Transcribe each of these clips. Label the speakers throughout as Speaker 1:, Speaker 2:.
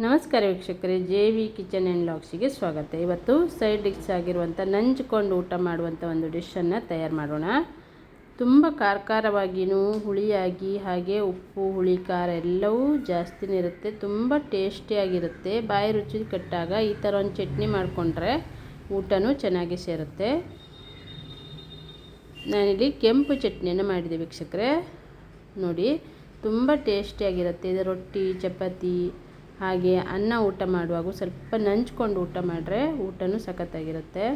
Speaker 1: ನಮಸ್ಕಾರ ವೀಕ್ಷಕರೇ J V kitchen and ಲಾಕ್ಸಿಗೆ ಸ್ವಾಗತ. ಇವತ್ತು ಸೈಡ್ ಡಿಶ್ ಆಗಿರುವಂಥ ನಂಚ್ಕೊಂಡು ಊಟ ಮಾಡುವಂಥ ಒಂದು ಡಿಶನ್ನು ತಯಾರು ಮಾಡೋಣ. ತುಂಬ ಕಾರ್ಕಾರವಾಗಿಯೂ ಹುಳಿಯಾಗಿ, ಹಾಗೆ ಉಪ್ಪು, ಹುಳಿ, ಖಾರ ಎಲ್ಲವೂ ಜಾಸ್ತಿನೇ ಇರುತ್ತೆ. ತುಂಬ ಟೇಸ್ಟಿಯಾಗಿರುತ್ತೆ. ಬಾಯಿ ರುಚಿ ಕಟ್ಟಾಗ ಈ ಥರ ಒಂದು ಚಟ್ನಿ ಮಾಡಿಕೊಂಡ್ರೆ ಊಟನೂ ಚೆನ್ನಾಗಿ ಸೇರುತ್ತೆ. ನಾನಿಲ್ಲಿ ಕೆಂಪು ಚಟ್ನಿಯನ್ನು ಮಾಡಿದೆ ವೀಕ್ಷಕರೇ. ನೋಡಿ, ತುಂಬ ಟೇಸ್ಟಿಯಾಗಿರುತ್ತೆ. ಇದು ರೊಟ್ಟಿ, ಚಪಾತಿ ಹಾಗೆ ಅನ್ನ ಊಟ ಮಾಡುವಾಗ ಸ್ವಲ್ಪ ನಂಚ್ಕೊಂಡು ಊಟ ಮಾಡಿದ್ರೆ ಊಟನೂ ಸಖತ್ತಾಗಿರುತ್ತೆ.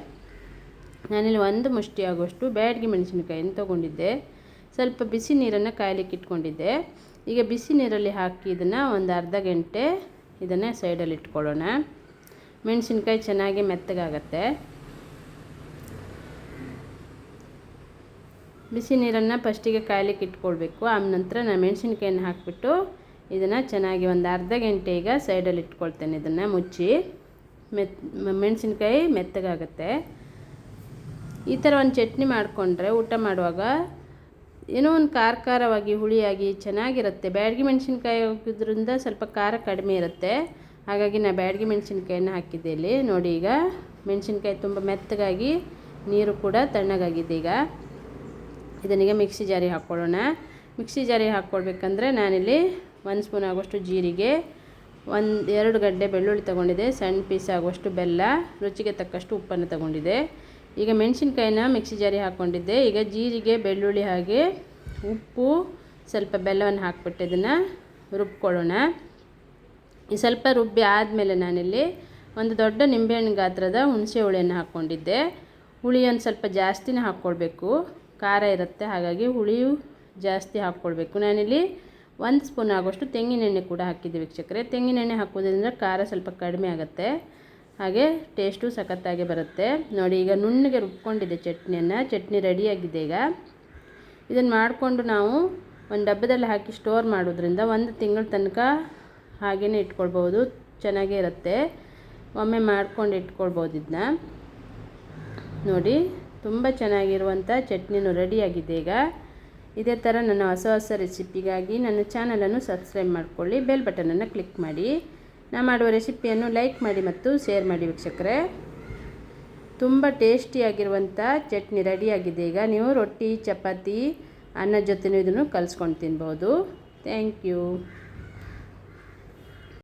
Speaker 1: ನಾನಿಲ್ಲಿ ಒಂದು ಮುಷ್ಟಿ ಆಗುವಷ್ಟು ಬ್ಯಾಡಗಿ ಮೆಣಸಿನಕಾಯಿಯನ್ನು ತೊಗೊಂಡಿದ್ದೆ. ಸ್ವಲ್ಪ ಬಿಸಿ ನೀರನ್ನು ಕಾಯಲಿಕ್ಕೆ ಇಟ್ಕೊಂಡಿದ್ದೆ. ಈಗ ಬಿಸಿ ನೀರಲ್ಲಿ ಹಾಕಿ ಇದನ್ನು ಒಂದು ಅರ್ಧ ಗಂಟೆ ಇದನ್ನು ಸೈಡಲ್ಲಿ ಇಟ್ಕೊಳ್ಳೋಣ. ಮೆಣಸಿನ್ಕಾಯಿ ಚೆನ್ನಾಗಿ ಮೆತ್ತಗಾಗತ್ತೆ. ಬಿಸಿ ನೀರನ್ನು ಫಸ್ಟಿಗೆ ಕಾಯಲಿಕ್ಕೆ ಇಟ್ಕೊಳ್ಬೇಕು. ಆ ನಂತರ ನಾನು ಮೆಣಸಿನ್ಕಾಯನ್ನು ಹಾಕಿಬಿಟ್ಟು ಇದನ್ನು ಚೆನ್ನಾಗಿ ಒಂದು ಅರ್ಧ ಗಂಟೆ ಈಗ ಸೈಡಲ್ಲಿ ಇಟ್ಕೊಳ್ತೇನೆ ಇದನ್ನು ಮುಚ್ಚಿ. ಮೆತ್ ಮೆಣಸಿನ್ಕಾಯಿ ಮೆತ್ತಗಾಗುತ್ತೆ. ಈ ಥರ ಒಂದು ಚಟ್ನಿ ಮಾಡಿಕೊಂಡ್ರೆ ಊಟ ಮಾಡುವಾಗ ಏನೋ ಒಂದು ಖಾರ ಖಾರವಾಗಿ ಹುಳಿಯಾಗಿ ಚೆನ್ನಾಗಿರುತ್ತೆ. ಬ್ಯಾಡಗಿ ಮೆಣಸಿನ್ಕಾಯಿ ಹಾಕಿದ್ರಿಂದ ಸ್ವಲ್ಪ ಖಾರ ಕಡಿಮೆ ಇರುತ್ತೆ. ಹಾಗಾಗಿ ನಾನು ಬ್ಯಾಡಗಿ ಮೆಣಸಿನ್ಕಾಯನ್ನು ಹಾಕಿದ್ದೆ ಇಲ್ಲಿ. ನೋಡಿ ಈಗ ಮೆಣಸಿನ್ಕಾಯಿ ತುಂಬ ಮೆತ್ತಗಾಗಿ ನೀರು ಕೂಡ ತಣ್ಣಗಾಗಿದೆ ಈಗ. ಇದನ್ನೀಗ ಮಿಕ್ಸಿ ಜಾರಿ ಹಾಕ್ಕೊಳ್ಳೋಣ ಮಿಕ್ಸಿ ಜಾರಿ ಹಾಕ್ಕೊಳ್ಬೇಕಂದ್ರೆ ನಾನಿಲ್ಲಿ ಒಂದು ಸ್ಪೂನ್ ಆಗುವಷ್ಟು ಜೀರಿಗೆ, ಒಂದು ಎರಡು ಗಡ್ಡೆ ಬೆಳ್ಳುಳ್ಳಿ ತೊಗೊಂಡಿದೆ, ಸಣ್ಣ ಪೀಸ್ ಆಗುವಷ್ಟು ಬೆಲ್ಲ, ರುಚಿಗೆ ತಕ್ಕಷ್ಟು ಉಪ್ಪನ್ನು ತಗೊಂಡಿದೆ. ಈಗ ಮೆಣಸಿನ್ಕಾಯಿನ ಮಿಕ್ಸಿ ಜಾರಿ ಹಾಕ್ಕೊಂಡಿದ್ದೆ ಈಗ ಜೀರಿಗೆ, ಬೆಳ್ಳುಳ್ಳಿ ಹಾಗೆ ಉಪ್ಪು, ಸ್ವಲ್ಪ ಬೆಲ್ಲವನ್ನು ಹಾಕ್ಬಿಟ್ಟು ಇದನ್ನು ರುಬ್ಕೊಳ್ಳೋಣ. ಈ ಸ್ವಲ್ಪ ರುಬ್ಬಿ ಆದಮೇಲೆ ನಾನಿಲ್ಲಿ ಒಂದು ದೊಡ್ಡ ನಿಂಬೆಹಣ್ಣು ಗಾತ್ರದ ಹುಣಸೆ ಹುಳಿಯನ್ನು ಹಾಕ್ಕೊಂಡಿದ್ದೆ. ಹುಳಿ ಒಂದು ಸ್ವಲ್ಪ ಜಾಸ್ತಿನೇ ಹಾಕ್ಕೊಳ್ಬೇಕು. ಖಾರ ಇರುತ್ತೆ, ಹಾಗಾಗಿ ಹುಳಿಯು ಜಾಸ್ತಿ ಹಾಕ್ಕೊಳ್ಬೇಕು. ನಾನಿಲ್ಲಿ ಒಂದು ಸ್ಪೂನ್ ಆಗೋಷ್ಟು ತೆಂಗಿನೆಣ್ಣೆ ಕೂಡ ಹಾಕಿದ್ದೀವಿ ವೀಕ್ಷಕರೆ. ತೆಂಗಿನೆಣ್ಣೆ ಹಾಕೋದ್ರಿಂದ ಖಾರ ಸ್ವಲ್ಪ ಕಡಿಮೆ ಆಗುತ್ತೆ. ಹಾಗೆ ಟೇಸ್ಟು ಸಖತ್ತಾಗಿ ಬರುತ್ತೆ. ನೋಡಿ, ಈಗ ನುಣ್ಣಗೆ ರುಬ್ಕೊಂಡಿದೆ ಚಟ್ನಿಯನ್ನು. ಚಟ್ನಿ ರೆಡಿಯಾಗಿದೆ ಈಗ. ಇದನ್ನು ಮಾಡಿಕೊಂಡು ನಾವು ಒಂದು ಡಬ್ಬದಲ್ಲಿ ಹಾಕಿ ಸ್ಟೋರ್ ಮಾಡೋದ್ರಿಂದ ಒಂದು ತಿಂಗಳ ತನಕ ಹಾಗೆಯೇ ಇಟ್ಕೊಳ್ಬೋದು ಚೆನ್ನಾಗೇ ಇರುತ್ತೆ. ಒಮ್ಮೆ ಮಾಡ್ಕೊಂಡು ಇಟ್ಕೊಳ್ಬೋದು ಇದನ್ನ ನೋಡಿ, ತುಂಬ ಚೆನ್ನಾಗಿರುವಂಥ ಚಟ್ನಿನೂ ರೆಡಿಯಾಗಿದೆ ಈಗ. ಇದೇ ಥರ ನನ್ನ ಹೊಸ ಹೊಸ ರೆಸಿಪಿಗಾಗಿ ನನ್ನ ಚಾನಲನ್ನು ಸಬ್ಸ್ಕ್ರೈಬ್ ಮಾಡಿಕೊಳ್ಳಿ ಬೆಲ್ ಬಟನನ್ನು ಕ್ಲಿಕ್ ಮಾಡಿ. ನಾನು ಮಾಡುವ ರೆಸಿಪಿಯನ್ನು ಲೈಕ್ ಮಾಡಿ ಮತ್ತು ಶೇರ್ ಮಾಡಿ ವೀಕ್ಷಕರೇ. ತುಂಬ ಟೇಸ್ಟಿಯಾಗಿರುವಂಥ ಚಟ್ನಿ ರೆಡಿಯಾಗಿದೆ ಈಗ ನೀವು ರೊಟ್ಟಿ, ಚಪಾತಿ ಅನ್ನದ ಜೊತೆನೂ ಇದನ್ನು ಕಲಿಸ್ಕೊಂಡು ತಿನ್ಬೋದು. Thank you